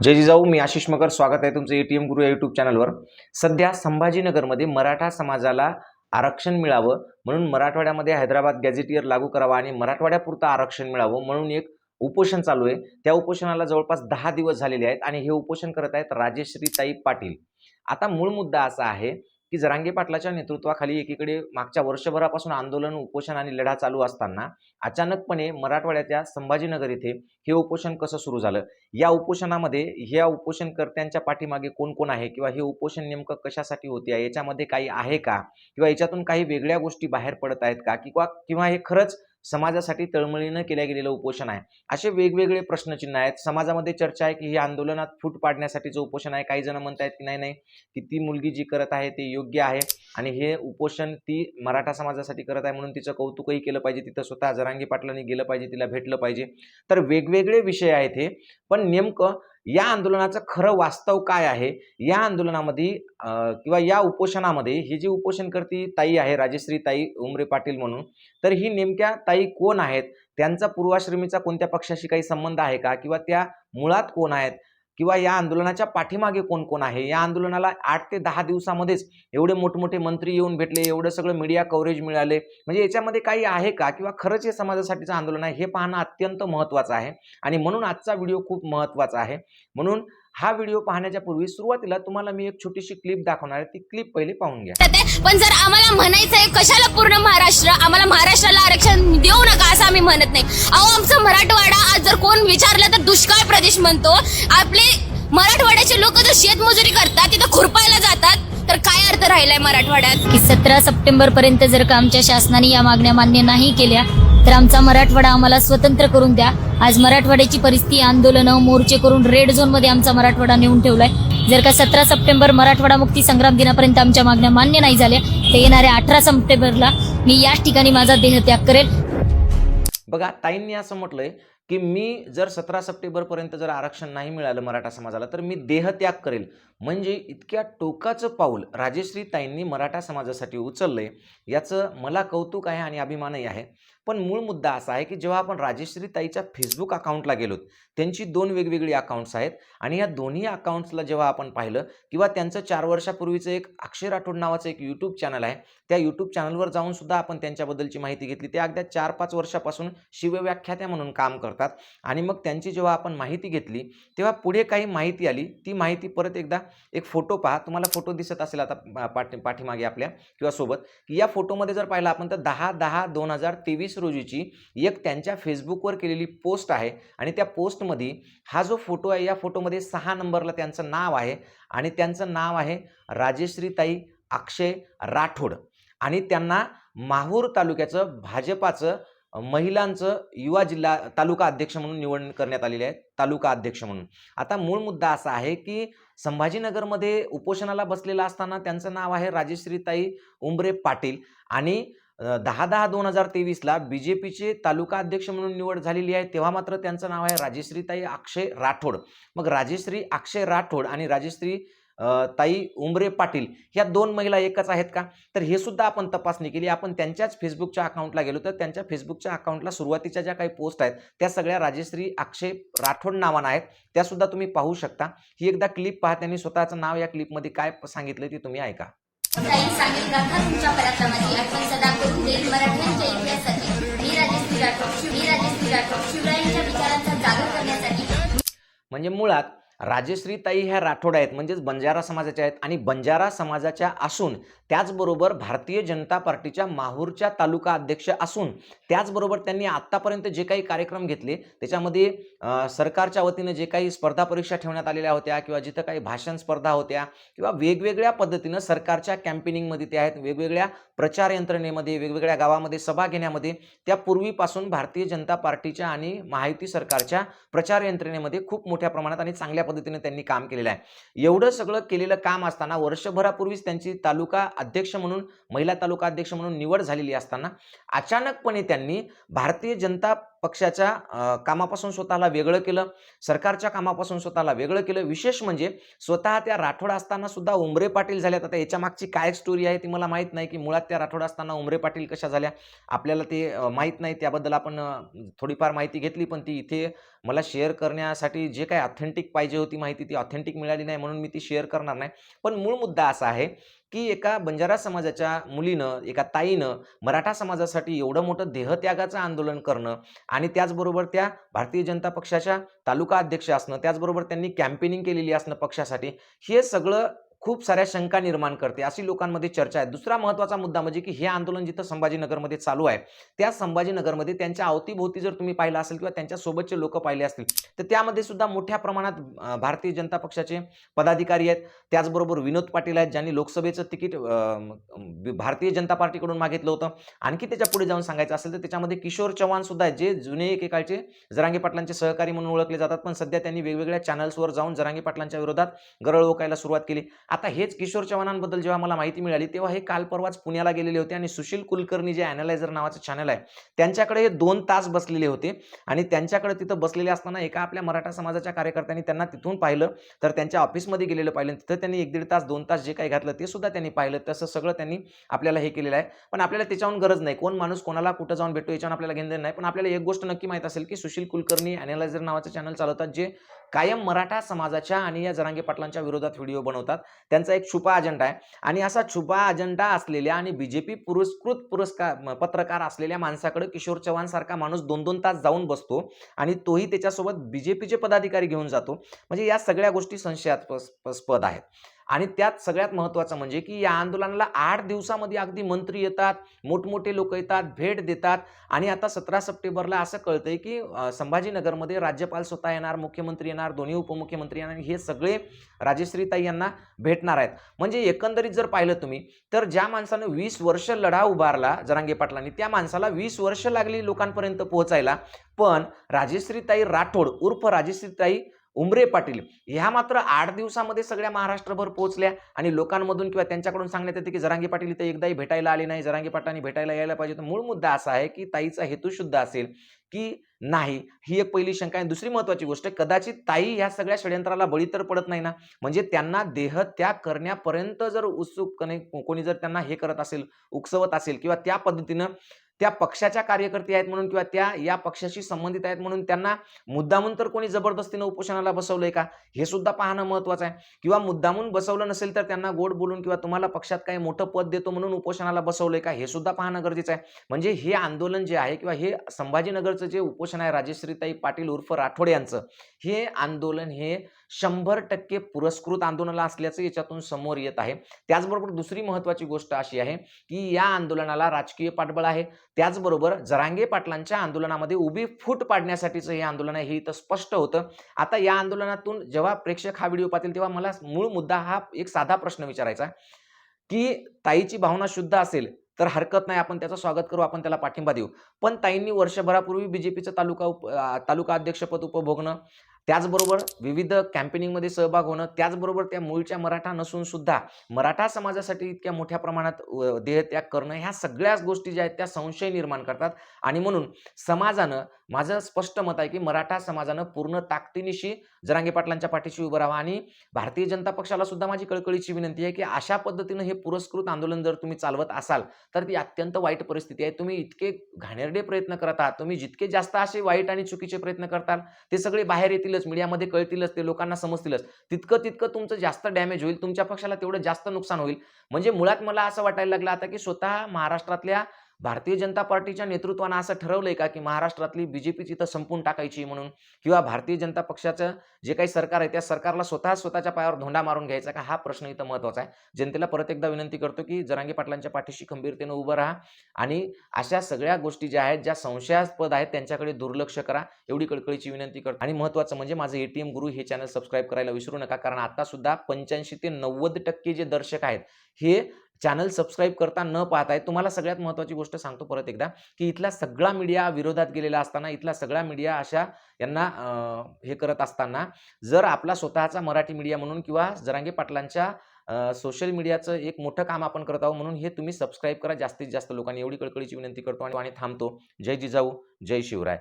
जय जिजाऊ मी आशिष मगर. स्वागत आहे तुमचं एटीएम गुरु या युट्यूब चॅनलवर सध्या संभाजीनगरमध्ये मराठा समाजाला आरक्षण मिळावं म्हणून मराठवाड्यामध्ये हैदराबाद गॅझेटियर लागू करावा आणि मराठवाड्यापुरतं आरक्षण मिळावं म्हणून एक उपोषण चालू आहे. त्या उपोषणाला जवळपास दहा दिवस झालेले आहेत आणि हे उपोषण करत आहेत राजेश्रीताई पाटील. आता मूळ मुद्दा असा आहे की जरांगे पाटलाच्या नेतृत्वाखाली एकीकडे मागच्या वर्षभरापासून आंदोलन उपोषण आणि लढा चालू असताना अचानकपणे मराठवाड्याच्या संभाजीनगर इथे हे उपोषण कसं सुरू झालं? या उपोषणामध्ये ह्या उपोषणकर्त्यांच्या पाठीमागे कोण कोण आहे? किंवा हे उपोषण नेमकं कशासाठी होते? आहे याच्यामध्ये काही आहे का? किंवा याच्यातून काही वेगळ्या गोष्टी बाहेर पडत आहेत का? किंवा किंवा हे खरंच समाजासाठी तळमळीनं केल्या गेलेलं उपोषण आहे. असे वेगवेगळे प्रश्नचिन्ह आहेत. समाजामध्ये चर्चा आहे की हे आंदोलनात फूट पाडण्यासाठीचं उपोषण आहे. काही जण म्हणतायत की नाही नाही की ती मुलगी जी करत आहे ते योग्य आहे आणि हे उपोषण ती मराठा समाजासाठी करत आहे म्हणून तिचं कौतुकही केलं पाहिजे. तिथं स्वतः जरांगी पाटलांनी गेलं पाहिजे तिला भेटलं पाहिजे. तर वेगवेगळे विषय आहेत हे. पण नेमकं या आंदोलनाचं खरं वास्तव काय आहे? या आंदोलनामध्ये किंवा या उपोषणामध्ये ही जी उपोषणकर्ती ताई आहे राजेश्री ताई उमरे पाटील म्हणून तर ही नेमक्या ताई कोण आहेत? त्यांचा पूर्वाश्रमीचा कोणत्या पक्षाशी काही संबंध आहे का? किंवा त्या मुळात कोण आहेत? किंवा या आंदोलनाच्या पाठीमागे कोण कोण आहे? या आंदोलनाला आठ ते दहा दिवसामध्येच एवढे मोठमोठे मंत्री येऊन भेटले एवढं सगळं मीडिया कव्हरेज मिळाले. म्हणजे याच्यामध्ये काही आहे का? किंवा खरंच हे समाजासाठीचं आंदोलन आहे? हे पाहणं अत्यंत महत्त्वाचं आहे. आणि म्हणून आजचा व्हिडिओ खूप महत्त्वाचा आहे. म्हणून हा व्हिडिओ पाहण्याच्या पूर्वी सुरुवातीला तुम्हाला मी एक छोटीशी क्लिप दाखवणार आहे. ती क्लिप पहिले पाहून घ्या. पण जर आम्हाला म्हणायचंय कशाला पूर्ण महाराष्ट्र आम्हाला महाराष्ट्राला आरक्षण देऊ नका असं आम्ही म्हणत नाही. अहो आमचं मराठवाडा आज जर कोण विचारलं तर दुष्काळ प्रदेश म्हणतो. आपले मराठवाड्याचे लोक जर शेतमजुरी करतात तिथं खुरपायला जातात तर काय अर्थ राहिलाय मराठवाड्यात? की सतरा सप्टेंबर पर्यंत जर का आमच्या शासनाने या मागण्या मान्य नाही केल्या तर आमचा मराठवाडा आम्हाला स्वतंत्र करून द्या. आज मराठवाड्याची परिस्थिती आंदोलनं मोर्चे करून रेड झोनमध्ये आमचा मराठवाडा नेऊन ठेवलाय. जर का सतरा सप्टेंबर मराठवाडा मुक्ती संग्राम दिनापर्यंत आमच्या मागण्या मान्य नाही झाल्या तर येणाऱ्या अठरा सप्टेंबरला मी याच ठिकाणी माझा देहत्याग करेल. बघा ताईंनी असं म्हटलंय की मी जर सतरा सप्टेंबरपर्यंत जर आरक्षण नाही मिळालं मराठा समाजाला तर मी देहत्याग करेल. म्हणजे इतक्या टोकाचं पाऊल राजेश्री ताईंनी मराठा समाजासाठी उचललंय याचं मला कौतुक आहे आणि अभिमानही आहे. पण मूळ मुद्दा असा आहे की जेव्हा आपण राजेश्री ताईच्या फेसबुक अकाउंटला गेलोत त्यांची दोन वेगवेगळी अकाउंट्स आहेत आणि या दोन्ही अकाउंट्सला जेव्हा आपण पाहिलं किंवा त्यांचं चार वर्षापूर्वीचं एक अक्षय राठोड नावाचं एक यूट्यूब चॅनल आहे त्या यूट्यूब चॅनलवर जाऊन सुद्धा आपण त्यांच्याबद्दलची माहिती घेतली. ते अगदी चार पाच वर्षापासून शिवव्याख्यात्या म्हणून काम करतात आणि मग त्यांची जेव्हा आपण माहिती घेतली तेव्हा पुढे काही माहिती आली ती माहिती परत एकदा एक फोटो पहा. तुम्हाला फोटो दिसत असेल आता पा- पाठी पाठीमागे आपल्या किंवा सोबत की या फोटोमध्ये जर पाहिलं आपण तर दहा दहा दोन हजार तेवीस रोजीची एक त्यांच्या फेसबुकवर केलेली पोस्ट आहे आणि त्या पोस्टमध्ये हा जो फोटो आहे या फोटोमध्ये सहा नंबरला त्यांचं नाव आहे आणि त्यांचं नाव आहे राजेश्रीताई अक्षय राठोड. आणि त्यांना माहूर तालुक्याचं भाजपाचं महिलांचं युवा जिल्हा तालुका अध्यक्ष म्हणून निवड करण्यात आलेली आहे तालुका अध्यक्ष म्हणून. आता मूळ मुद्दा असा आहे की संभाजीनगरमध्ये उपोषणाला बसलेला असताना त्यांचं नाव आहे राजेश्रीताई उंबरे पाटील आणि दहा दहा दोन हजार तेवीसला बी जे पीचे तालुका अध्यक्ष म्हणून निवड झालेली आहे. तेव्हा मात्र त्यांचं नाव आहे राजेश्रीताई अक्षय राठोड. मग राजेश्री अक्षय राठोड आणि राजेश्री ताई उमरे पाटील ह्या दोन महिला एकच आहेत का? तर हे सुद्धा आपण तपासणी केली. आपण त्यांच्याच फेसबुकच्या अकाउंटला गेलो तर त्यांच्या फेसबुकच्या अकाउंटला सुरुवातीच्या ज्या काही पोस्ट आहेत त्या सगळ्या राजेश्री अक्षय राठोड नावानं आहेत. त्यासुद्धा तुम्ही पाहू शकता. ही एकदा क्लिप पहा त्यांनी स्वतःचं नाव या क्लिपमध्ये काय सांगितलं ते तुम्ही ऐका. सांगेल गाथा तुमच्या पराक्रमाची आठवण सदा करून देईल मराठ्यांच्या इतिहासाची. मी राजेश राठोड मी राजेश राठोड शिवरायांच्या विचारांचा जागर करण्यासाठी म्हणजे मुळात राजेश्रीताई ह्या राठोड आहेत म्हणजेच बंजारा समाजाच्या आहेत. आणि बंजारा समाजाच्या असून त्याचबरोबर भारतीय जनता पार्टीच्या माहूरच्या तालुका अध्यक्ष असून त्याचबरोबर त्यांनी आत्तापर्यंत जे काही कार्यक्रम घेतले त्याच्यामध्ये सरकारच्या वतीनं जे काही स्पर्धा परीक्षा ठेवण्यात आलेल्या होत्या किंवा जिथं काही भाषण स्पर्धा होत्या किंवा वेगवेगळ्या पद्धतीनं सरकारच्या कॅम्पेनिंगमध्ये ते आहेत वेगवेगळ्या प्रचार यंत्रणेमध्ये वेगवेगळ्या गावामध्ये सभा घेण्यामध्ये त्या पूर्वीपासून भारतीय जनता पार्टीच्या आणि महायुती सरकारच्या प्रचार यंत्रणेमध्ये खूप मोठ्या प्रमाणात आणि चांगल्या पद्धतीने त्यांनी काम केलेलं आहे. एवढं सगळं केलेलं काम असताना वर्षभरापूर्वीच त्यांची तालुका अध्यक्ष म्हणून महिला तालुका अध्यक्ष म्हणून निवड झालेली असताना अचानकपणे त्यांनी भारतीय जनता पक्षाच्या कामापासून स्वतःला वेगळं केलं सरकारच्या कामापासून स्वतःला वेगळं केलं. विशेष म्हणजे स्वतः त्या राठोड असताना सुद्धा उमरे पाटील झाल्यात. आता याच्या मागची काय स्टोरी आहे ती मला माहीत नाही की मुळात त्या राठोड असताना उमरे पाटील कशा झाल्या आपल्याला ते माहीत नाही. त्याबद्दल आपण थोडीफार माहिती घेतली पण ती इथे मला शेअर करण्यासाठी जे काही ऑथेंटिक पाहिजे होती माहिती ती ऑथेंटिक मिळाली नाही म्हणून मी ती शेअर करणार नाही. पण मूळ मुद्दा असा आहे की एका बंजारा समाजाच्या मुलीनं एका ताईनं मराठा समाजासाठी एवढं मोठं देहत्यागाचं आंदोलन करणं आणि त्याचबरोबर त्या भारतीय जनता पक्षाच्या तालुका अध्यक्ष असणं त्याचबरोबर त्यांनी कॅम्पेनिंग केलेली असणं पक्षासाठी हे सगळं खूप साऱ्या शंका निर्माण करते अशी लोकांमध्ये चर्चा आहे. दुसरा महत्त्वाचा मुद्दा म्हणजे की हे आंदोलन जिथं संभाजीनगरमध्ये चालू आहे त्या संभाजीनगरमध्ये त्यांच्या अवतीभोवती जर तुम्ही पाहिलं असेल किंवा त्यांच्या सोबतचे लोक पाहिले असतील तर त्यामध्ये सुद्धा मोठ्या प्रमाणात भारतीय जनता पक्षाचे पदाधिकारी आहेत. त्याचबरोबर विनोद पाटील आहेत ज्यांनी लोकसभेचं तिकीट भारतीय जनता पार्टीकडून मागितलं होतं. आणखी त्याच्या पुढे जाऊन सांगायचं असेल तर त्याच्यामध्ये किशोर चव्हाण सुद्धा आहेत जे जुने एकेकाळचे जरांगे पाटलांचे सहकारी म्हणून ओळखले जातात पण सध्या त्यांनी वेगवेगळ्या चॅनल्सवर जाऊन जरांगे पाटलांच्या विरोधात गरळ ओकायला सुरुवात केली. आता हेच किशोर चव्हाणांबद्दल जेव्हा मला माहिती मिळाली तेव्हा हे काल परवाच पुण्याला गेलेले होते आणि सुशील कुलकर्णी जे अॅनालायझर नावाचं चॅनल आहे त्यांच्याकडे हे दोन तास बसलेले होते आणि त्यांच्याकडे तिथं बसलेले असताना एका आपल्या मराठा समाजाच्या कार्यकर्त्यांनी त्यांना तिथून पाहिलं तर त्यांच्या ऑफिसमध्ये गेलेलं पाहिलं तिथं त्यांनी एक दीड तास दोन तास जे काही घातलं ते सुद्धा त्यांनी पाहिलं. तसं सगळं त्यांनी आपल्याला हे केलेलं आहे. पण आपल्याला त्याच्याहून गरज नाही. कोण माणूस कोणाला कुठं जाऊन भेटतो याच्यावर आपल्याला घेणं नाही. पण आपल्याला एक गोष्ट नक्की माहीत असेल की सुशील कुलकर्णी अॅनालायझर नावाचं चॅनल चालवतात जे कायम मराठा समाजाच्या आणि या जरांगे पाटलांच्या विरोधात व्हिडिओ बनवतात. त्यांचा एक छुपा अजेंडा आहे. आणि असा छुपा अजेंडा असलेल्या आणि बीजेपी पुरस्कृत पुरस्कार पत्रकार असलेल्या माणसाकडे किशोर चव्हाण सारखा माणूस दोन दोन तास जाऊन बसतो आणि तोही त्याच्यासोबत बीजेपीचे पदाधिकारी घेऊन जातो. म्हणजे या सगळ्या गोष्टी संशयास्पद आहेत. आणि त्यात सगळ्यात महत्त्वाचं म्हणजे की या आंदोलनाला आठ दिवसामध्ये अगदी मंत्री येतात मोठमोठे लोक येतात भेट देतात. आणि आता सतरा सप्टेंबरला असं कळतंय की संभाजीनगरमध्ये राज्यपाल स्वतः येणार मुख्यमंत्री येणार दोन्ही उपमुख्यमंत्री येणार हे सगळे राजश्रीताई यांना भेटणार आहेत. म्हणजे एकंदरीत जर पाहिलं तुम्ही तर ज्या माणसानं वीस वर्ष लढा उभारला जरांगे पाटलांनी त्या माणसाला वीस वर्ष लागली लोकांपर्यंत पोहोचायला. पण राजश्रीताई राठोड उर्फ राजश्रीताई उमरे पाटील. ह्या मात्र आठ दिवसामध्ये सगळ्या महाराष्ट्रभर पोहोचल्या आणि लोकांमधून किंवा त्यांच्याकडून सांगण्यात येते की जरांगी पाटील इथे एकदाही भेटायला आले नाही जरांगी पाटलांनी भेटायला यायला पाहिजे तर मूळ मुद्दा असा आहे की ताईचा हेतू शुद्ध असेल की नाही ही एक पहिली शंका आहे. दुसरी महत्वाची गोष्ट कदाचित ताई ह्या सगळ्या षडयंत्राला बळी तर पडत नाही ना. म्हणजे त्यांना देहत्याग करण्यापर्यंत जर उत्सुकपणे कोणी जर त्यांना हे करत असेल उकसवत असेल किंवा त्या पद्धतीनं त्या पक्षाच्या कार्यकर्ते आहेत म्हणून किंवा त्या या पक्षाशी संबंधित आहेत म्हणून त्यांना मुद्दामून तर कोणी जबरदस्तीनं उपोषणाला बसवलंय का? हे सुद्धा पाहणं महत्वाचं आहे. किंवा मुद्दामून बसवलं नसेल तर त्यांना गोड बोलून किंवा तुम्हाला पक्षात काही मोठं पद देतो म्हणून उपोषणाला बसवलंय का? हे सुद्धा पाहणं गरजेचं आहे. म्हणजे हे आंदोलन जे आहे किंवा हे संभाजीनगरचं जे उपोषण आहे राजेश्रीताई पाटील उर्फ राठोड यांचं हे आंदोलन हे शंभर टक्के पुरस्कृत आंदोलन असल्याचं याच्यातून समोर येत आहे. त्याचबरोबर दुसरी महत्वाची गोष्ट अशी आहे की या आंदोलनाला राजकीय पाठबळ आहे. त्याचबरोबर जरांगे पाटलांच्या आंदोलनामध्ये उभी फूट पाडण्यासाठीचं हे आंदोलन आहे हे इथं स्पष्ट होतं. आता या आंदोलनातून जेव्हा प्रेक्षक हा व्हिडिओ पाहतील तेव्हा मला मूळ मुद्दा हा एक साधा प्रश्न विचारायचा की ताईची भावना शुद्ध असेल तर हरकत नाही आपण त्याचं स्वागत करू आपण त्याला पाठिंबा देऊ. पण ताईंनी वर्षभरापूर्वी बीजेपीचं तालुका उप तालुका अध्यक्षपद उपभोगणं त्याचबरोबर विविध कॅम्पेनिंगमध्ये सहभाग होणं त्याचबरोबर त्या मूळच्या मराठा नसून सुद्धा मराठा समाजासाठी इतक्या मोठ्या प्रमाणात देहत्याग करणं ह्या सगळ्याच गोष्टी ज्या आहेत त्या संशय निर्माण करतात. आणि म्हणून समाजानं माझं स्पष्ट मत आहे की मराठा समाजानं पूर्ण ताकदीनिशी जरांगे पाटलांच्या पाठीशी उभं राहावं. आणि भारतीय जनता पक्षाला सुद्धा माझी कळकळीची विनंती आहे की अशा पद्धतीनं हे पुरस्कृत आंदोलन जर तुम्ही चालवत असाल तर ती अत्यंत वाईट परिस्थिती आहे. तुम्ही इतके घाणेरडे प्रयत्न करत आहात तुम्ही जितके जास्त असे वाईट आणि चुकीचे प्रयत्न करताल ते सगळे बाहेर येतील. येतीलच मीडियामध्ये कळतीलच ते लोकांना समजतीलच. तितकं तितकं तुमचं जास्त डॅमेज होईल तुमच्या पक्षाला तेवढं जास्त नुकसान होईल. म्हणजे मुळात मला असं वाटायला लागलं आता की स्वतः महाराष्ट्रातल्या भारतीय जनता पार्टीच्या नेतृत्वानं असं ठरवलंय का की महाराष्ट्रातली बीजेपी तिथं संपून टाकायची म्हणून? किंवा भारतीय जनता पक्षाचं जे काही सरकार आहे त्या सरकारला स्वतः स्वतःच्या पायावर धोंडा मारून घ्यायचा का? हा प्रश्न इथं महत्त्वाचा आहे. जनतेला परत एकदा विनंती करतो की जरांगे पाटलांच्या पाठीशी खंबीरतेनं उभं राहा आणि अशा सगळ्या गोष्टी ज्या आहेत ज्या संशयास्पद आहेत त्यांच्याकडे दुर्लक्ष करा. एवढी कळकळीची विनंती करतो. आणि महत्वाचं म्हणजे माझं एटीएम गुरु हे चॅनल सबस्क्राईब करायला विसरू नका. कारण आता सुद्धा पंच्याऐंशी ते नव्वद टक्के जे दर्शक आहेत हे चॅनल सबस्क्राईब करता न पाहताय तुम्हाला सगळ्यात महत्त्वाची गोष्ट सांगतो परत एकदा की इथला सगळा मीडिया विरोधात गेलेला असताना इथला सगळा मीडिया अशा यांना हे करत असताना जर आपला स्वतःचा मराठी मीडिया म्हणून किंवा जरांगे पाटलांच्या सोशल मीडियाचं एक मोठं काम आपण करत आहोत म्हणून हे तुम्ही सबस्क्राईब करा. जास्तीत जास्त लोकांनी एवढी कळकळीची विनंती करतो आणि थांबतो. जय जिजाऊ जय शिवराय.